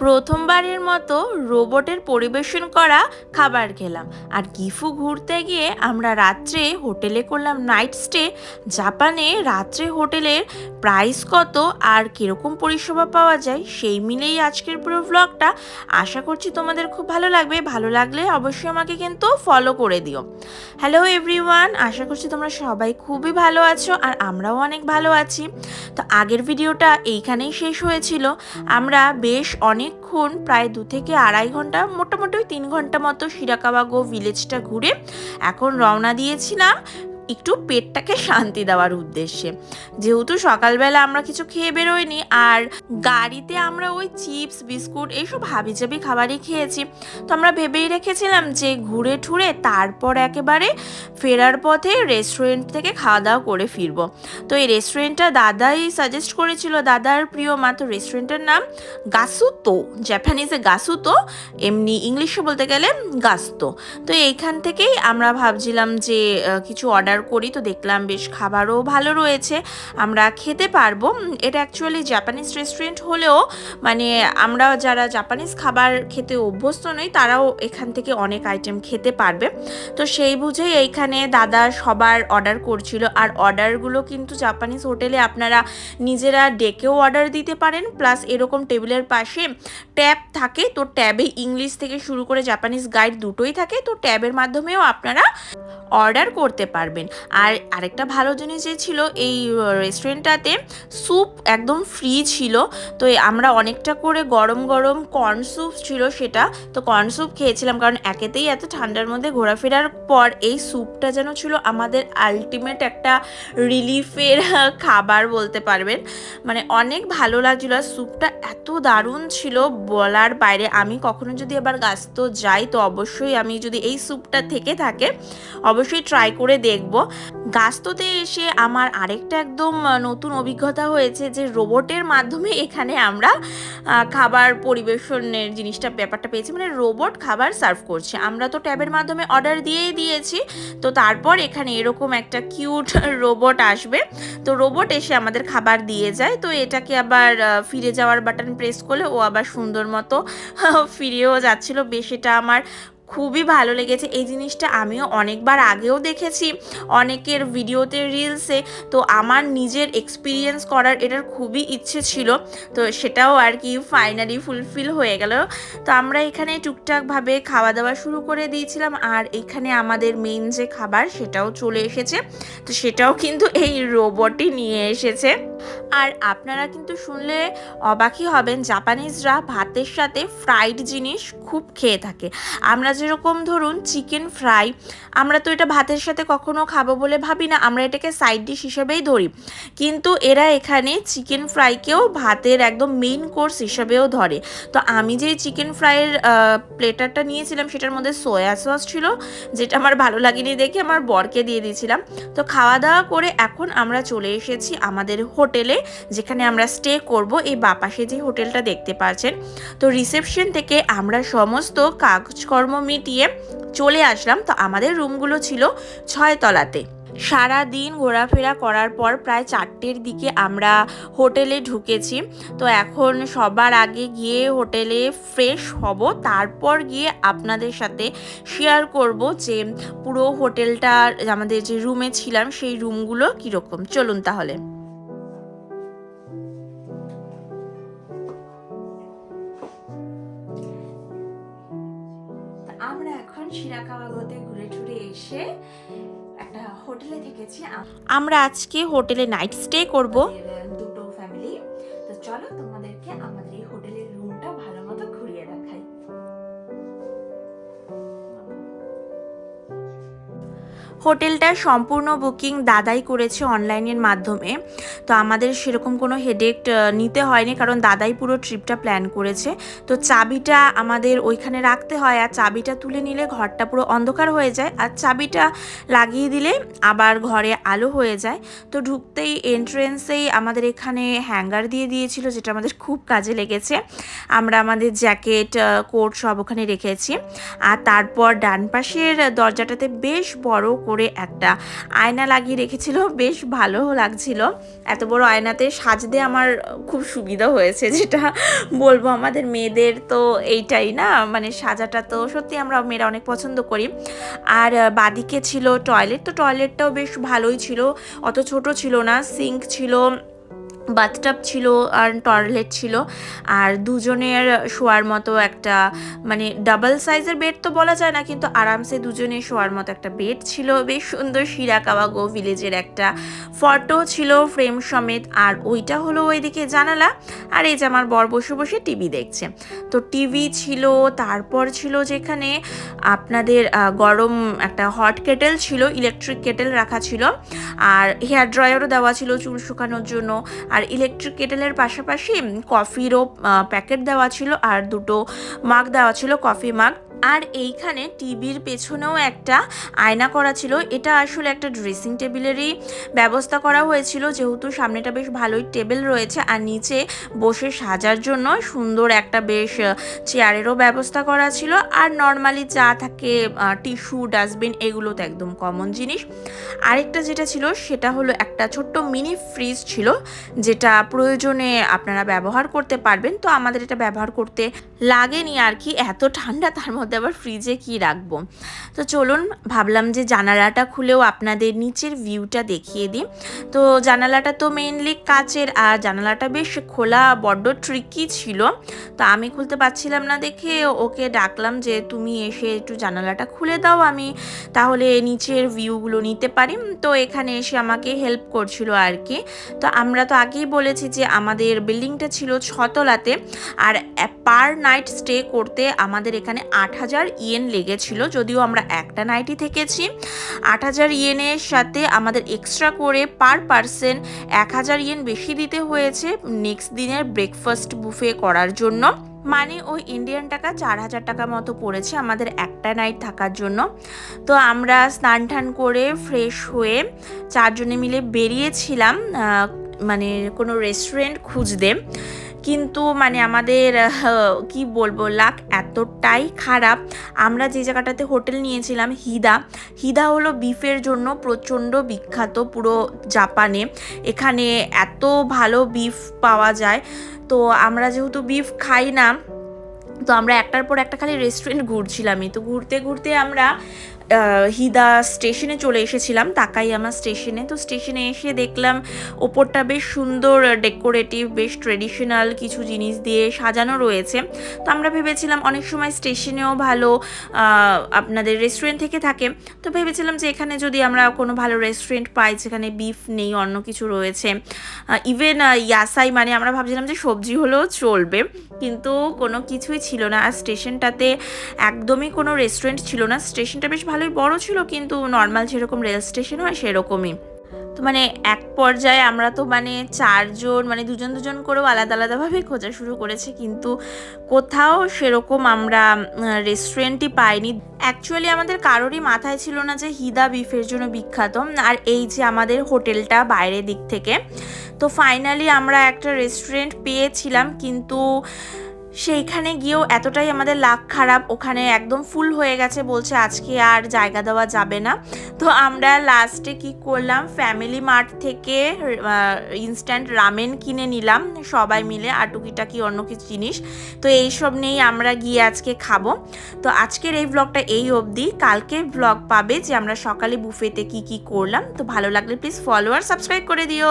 প্রথমবারের মতো রোবটের পরিবেশন করা খাবার খেলাম। আর গিফু ঘুরতে গিয়ে আমরা রাত্রে হোটেলে করলাম নাইট স্টে। জাপানে রাত্রে হোটেলের প্রাইস কত আর কীরকম পরিষেবা পাওয়া যায় সেই মিলেই আজকের পুরো ভ্লগটা আশা করছি তোমাদের খুব ভালো লাগবে। ভালো লাগলে অবশ্যই আমাকে কিন্তু ফলো করে দিও। হ্যালো এভরিওয়ান আশা করছি তোমরা সবাই খুবই ভালো আছো আর আমরাও অনেক ভালো আছি। তো আগের ভিডিওটা এইখানেই শেষ হয়েছিল। আমরা বেশ অনেকক্ষণ, প্রায় দু থেকে আড়াই ঘণ্টা, মোটামুটি তিন ঘণ্টা মতো শিরাকাবাগো ভিলেজটা ঘুরে এখন রওনা দিয়েছিলাম। একটু পেটটাকে শান্তি দেওয়ার উদ্দেশ্যে। যেহেতু সকালবেলা আমরা কিছু খেয়ে বেরোইনি, আর গাড়িতে আমরা ওই চিপস, বিস্কুট এইসব হাবিজাবি খাবারই খেয়েছি, তো আমরা ভেবেই রেখেছিলাম যে ঘুরে ঠুরে তারপর একেবারে ফেরার পথে রেস্টুরেন্ট থেকে খাওয়া দাওয়া করে ফিরবো। তো এই রেস্টুরেন্টটা দাদাই সাজেস্ট করেছিল, দাদার প্রিয় মা, তো রেস্টুরেন্টের নাম গাসুতো জাপানিজে গাসুতো, এমনি ইংলিশে বলতে গেলে গাস্তো। তো এইখান থেকেই আমরা ভাবছিলাম যে কিছু অর্ডার করি তো দেখলাম বেশ খাবারও ভালো রয়েছে। আমরা খেতে পারব। এটা অ্যাকচুয়ালি জাপানিজ রেস্টুরেন্ট হলেও মানে আমরা যারা জাপানিজ খাবার খেতে অভ্যস্ত নই, তারাও এখান থেকে অনেক আইটেম খেতে পারবে। তো সেই বুঝেই এইখানে দাদা সবার অর্ডার করছিল। আর অর্ডারগুলো কিন্তু জাপানিজ হোটেলে আপনারা নিজেরা ডেকেও অর্ডার দিতে পারেন। প্লাস এরকম টেবিলের পাশে ট্যাব থাকে। তো ট্যাবে ইংলিশ থেকে শুরু করে জাপানিজ গাইড দুটোই থাকে। তো ট্যাবের মাধ্যমেও আপনারা অর্ডার করতে পারবেন। আর আরেকটা ভালো জিনিস যে ছিল, এই রেস্টুরেন্টটাতে স্যুপ একদম ফ্রি ছিল। তো আমরা অনেকটা করে গরম গরম কর্ন স্যুপ ছিল সেটা। তো কর্ন স্যুপ খেয়েছিলাম কারণ একেতেই এত ঠান্ডার মধ্যে ঘোরাফেরার পর এই স্যুপটা যেন ছিল আমাদের আলটিমেট একটা রিলিফের খাবার বলতে পারবেন। মানে অনেক ভালো লাগছিল। আর স্যুপটা এত দারুণ ছিল বলার বাইরে। আমি কখনো যদি আবার গাছ তো যাই, তো অবশ্যই আমি যদি এই স্যুপটা থেকে থাকে, অবশ্যই ট্রাই করে দেখব। গাস্তোতে এসে আমার আরেকটা একদম নতুন অভিজ্ঞতা হয়েছে যে রোবটের মাধ্যমে এখানে আমরা খাবার পরিবেশনের জিনিসটা, ব্যাপারটা পেয়েছি। মানে রোবট খাবার সার্ভ করছে। আমরা তো ট্যাবের মাধ্যমে অর্ডার দিয়েই দিয়েছি। তো তারপর এখানে এরকম একটা কিউট রোবট আসবে। তো রোবট এসে আমাদের খাবার দিয়ে যায়। তো এটাকে আবার ফিরে যাওয়ার বাটন প্রেস করলে ও আবার সুন্দর মতো, ফিরেও যাচ্ছিল। বেশ এটা আমার খুবই ভালো লেগেছে। এই জিনিসটা আমিও অনেকবার আগেও দেখেছি। অনেকের ভিডিওতে, রিলসে। তো আমার নিজের এক্সপিরিয়েন্স করার এটার খুবই ইচ্ছে ছিল। তো সেটাও আর কি ফাইনালি ফুলফিল হয়ে গেল। তো আমরা এখানে টুকটাকভাবে খাওয়া দাওয়া শুরু করে দিয়েছিলাম। আর এখানে আমাদের মেইন যে খাবার সেটাও চলে এসেছে। তো সেটাও কিন্তু এই রোবটই নিয়ে এসেছে। আর আপনারা কিন্তু শুনলে অবাকই হবেন জাপানিজরা ভাতের সাথে ফ্রাইড জিনিস খুব খেয়ে থাকে। আমরা যেরকম ধরুন চিকেন ফ্রাই আমরা তো এটা ভাতের সাথে কখনো খাব বলে ভাবি না, আমরা এটাকে সাইড ডিশ হিসেবেই ধরি। কিন্তু এরা এখানে চিকেন ফ্রাইকেও ভাতের একদম মেইন কোর্স হিসেবেও ধরে। তো আমি যে চিকেন ফ্রাইয়ের প্লেটারটা নিয়েছিলাম, সেটার মধ্যে সয়া সস ছিল, যেটা আমার ভালো লাগেনি দেখে আমার বরকে দিয়ে দিয়েছিলাম। তো খাওয়া দাওয়া করে এখন আমরা চলে এসেছি আমাদের হোটেলে, যেখানে আমরা স্টে করব এই বাপাশে যে হোটেলটা দেখতে পাচ্ছেন। তো রিসেপশন থেকে আমরা সমস্ত কাগজকর্ম মিটিয়ে চলে আসলাম। তো আমাদের রুমগুলো ছিল ছয় তলাতে। সারা দিন ঘোরাফেরা করার পর প্রায় চারটের দিকে আমরা হোটেলে ঢুকেছি। তো এখন সবার আগে গিয়ে হোটেলে ফ্রেশ হব। তারপর গিয়ে আপনাদের সাথে শেয়ার করব যে পুরো হোটেলটা, আমাদের যে রুমে ছিলাম সেই রুমগুলো কীরকম। চলুন তাহলে। এসে একটা হোটেলে থেকেছি। আমরা আজকে হোটেলে নাইট স্টে করব। হোটেলটার সম্পূর্ণ বুকিং দাদাই করেছে অনলাইনের মাধ্যমে। তো আমাদের সেরকম কোনো হেডেক নিতে হয়নি কারণ দাদাই পুরো ট্রিপটা প্ল্যান করেছে। তো চাবিটা আমাদের ওইখানে রাখতে হয় আর চাবিটা তুলে নিলে ঘরটা পুরো অন্ধকার হয়ে যায় আর চাবিটা লাগিয়ে দিলে আবার ঘরে আলো হয়ে যায়। তো ঢুকতেই এন্ট্রেন্সেই আমাদের এখানে হ্যাঙ্গার দিয়ে দিয়েছিল যেটা আমাদের খুব কাজে লেগেছে। আমরা আমাদের জ্যাকেট কোট সব ওখানে রেখেছি। আর তারপর ডান পাশের দরজাটাতে বেশ বড় করে একটা আয়না লাগিয়ে রেখেছিল। বেশ ভালো লাগছিল। এত বড় আয়নাতে সাজতে আমার খুব সুবিধা হয়েছে, যেটা বলব আমাদের মেয়েদের তো এইটাই না? মানে সাজাটা তো সত্যি আমরা মেয়েরা অনেক পছন্দ করি। আর বাদিকে ছিল টয়লেট তো টয়লেটটাও বেশ ভালোই ছিল। অত ছোট ছিল না সিঙ্ক ছিল। বাথটাব ছিল আর টয়লেট ছিল। আর দুজনের শোয়ার মতো একটা মানে ডাবল সাইজের বেড তো বলা যায় না, কিন্তু আরামসে দুজনে শোয়ার মতো একটা বেড ছিল। বেশ সুন্দর শিরাকাওয়া গো ভিলেজের একটা ফটো ছিল ফ্রেম সমেত। আর ওইটা হলো ওইদিকে জানালা। আর এই যে আমার বর বসে বসে টিভি দেখছে। তো টিভি ছিল, তারপর ছিল যেখানে আপনাদের গরম একটা হট কেটেল ছিল ইলেকট্রিক কেটেল রাখা ছিল। আর হেয়ার ড্রায়ারও দেওয়া ছিল চুল শুকানোর জন্য। আর ইলেকট্রিক কেটেলের পাশাপাশি কফিরও প্যাকেট দেওয়া ছিল আর দুটো মাগ দেওয়া ছিল কফি মাগ আর এইখানে টিভির পেছনেও একটা আয়না করা ছিল। এটা আসলে একটা ড্রেসিং টেবিলেরই ব্যবস্থা করা হয়েছিল। যেহেতু সামনেটা বেশ ভালোই টেবিল রয়েছে আর নিচে বসে সাজার জন্য সুন্দর একটা বেশ চেয়ারেরও ব্যবস্থা করা ছিল। আর নর্মালি যা থাকে টিস্যু ডাস্টবিন এগুলো তো একদম কমন জিনিস। আরেকটা যেটা ছিল সেটা হলো একটা ছোট্ট মিনি ফ্রিজ ছিল, যেটা প্রয়োজনে আপনারা ব্যবহার করতে পারবেন। তো আমাদের এটা ব্যবহার করতে লাগেনি আর কি। এত ঠান্ডা তার মধ্যে আবার ফ্রিজে কি রাখব? তো চলুন, ভাবলাম যে জানালাটা খুলেও আপনাদের নিচের ভিউটা দেখিয়ে দিই। তো জানালাটা তো মেইনলি কাচের, আর জানালাটা বেশ খোলা, বড্ড ট্রিকি ছিল। তো আমি খুলতে পারছিলাম না দেখে ওকে ডাকলাম যে, তুমি এসে একটু জানালাটা খুলে দাও, আমি তাহলে নিচের ভিউগুলো নিতে পারি। তো এখানে এসে আমাকে হেল্প করছিল আর কি। তো আমরা তো আগেই বলেছি যে, আমাদের বিল্ডিংটা ছিল ছতলাতে, আর পার নাইট স্টে করতে আমাদের এখানে আট হাজার ইয়েন লেগেছিল, যদিও আমরা একটা নাইটই থেকেছি। আট হাজার ইয়েনের সাথে আমাদের এক্সট্রা করে পার পার্সন এক হাজার ইয়েন বেশি দিতে হয়েছে নেক্সট দিনের ব্রেকফাস্ট বুফে করার জন্য। মানে ওই ইন্ডিয়ান টাকা চার হাজার টাকা মতো পড়েছে আমাদের একটা নাইট থাকার জন্য। তো আমরা স্নান টান করে ফ্রেশ হয়ে চারজনে মিলে বেরিয়েছিলাম মানে কোনো রেস্টুরেন্ট খুঁজতে। কিন্তু মানে আমাদের কি বলব লাক এতটাই খারাপ। আমরা যে জায়গাটাতে হোটেল নিয়েছিলাম, হিদা। হিদা হলো বিফের জন্য প্রচণ্ড বিখ্যাত পুরো জাপানে। এখানে এত ভালো বিফ পাওয়া যায়। তো আমরা যেহেতু বিফ খাই না, তো আমরা একটার পর একটা খালি রেস্টুরেন্ট ঘুরছিলামই। তো ঘুরতে ঘুরতে আমরা হিদা স্টেশনে চলে এসেছিলাম তাকাই আমার স্টেশনে। তো স্টেশনে এসে দেখলাম ওপরটা বেশ সুন্দর ডেকোরেটিভ বেশ ট্রেডিশনাল কিছু জিনিস দিয়ে সাজানো রয়েছে। তো আমরা ভেবেছিলাম অনেক সময় স্টেশনেও ভালো আপনাদের রেস্টুরেন্ট থেকে থাকে। তো ভেবেছিলাম যে এখানে যদি আমরা কোনো ভালো রেস্টুরেন্ট পাই যেখানে বিফ নেই, অন্য কিছু রয়েছে। ইভেন ইয়াসাই মানে আমরা ভাবছিলাম যে সবজি হলেও চলবে, কিন্তু কোনো কিছুই ছিল না। আর স্টেশনটাতে একদমই কোনো রেস্টুরেন্ট ছিল না। স্টেশনটা বেশ ভালোই বড় ছিল, কিন্তু নর্মাল যেরকম রেল স্টেশন হয় সেরকমই। তো মানে এক পর্যায়ে আমরা তো মানে চারজন মানে দুজন দুজন করেও আলাদা আলাদাভাবে খোঁজা শুরু করেছি, কিন্তু কোথাও সেরকম আমরা রেস্টুরেন্টই পাইনি। অ্যাকচুয়ালি আমাদের কারোরই মাথায় ছিল না যে হিদা বিফের জন্য বিখ্যাত, আর এই যে আমাদের হোটেলটা বাইরের দিক থেকে। তো ফাইনালি আমরা একটা রেস্টুরেন্ট পেয়েছিলাম, কিন্তু সেইখানে গিয়েও এতটাই আমাদের লাক খারাপ, ওখানে একদম ফুল হয়ে গেছে বলছে আজকে আর জায়গা দেওয়া যাবে না। তো আমরা লাস্টে কি করলাম? ফ্যামিলি মার্ট থেকে ইনস্ট্যান্ট রামেন কিনে নিলাম, সবাই মিলে, আর অন্য কিছু জিনিস। তো এইসব নিয়েই আমরা গিয়ে আজকে খাব। তো আজকের এই ব্লগটা এই অবধি। কালকে ব্লগ পাবে যে আমরা সকালে বুফেতে কি কি করলাম। তো ভালো লাগলে প্লিজ ফলো আর সাবস্ক্রাইব করে দিও।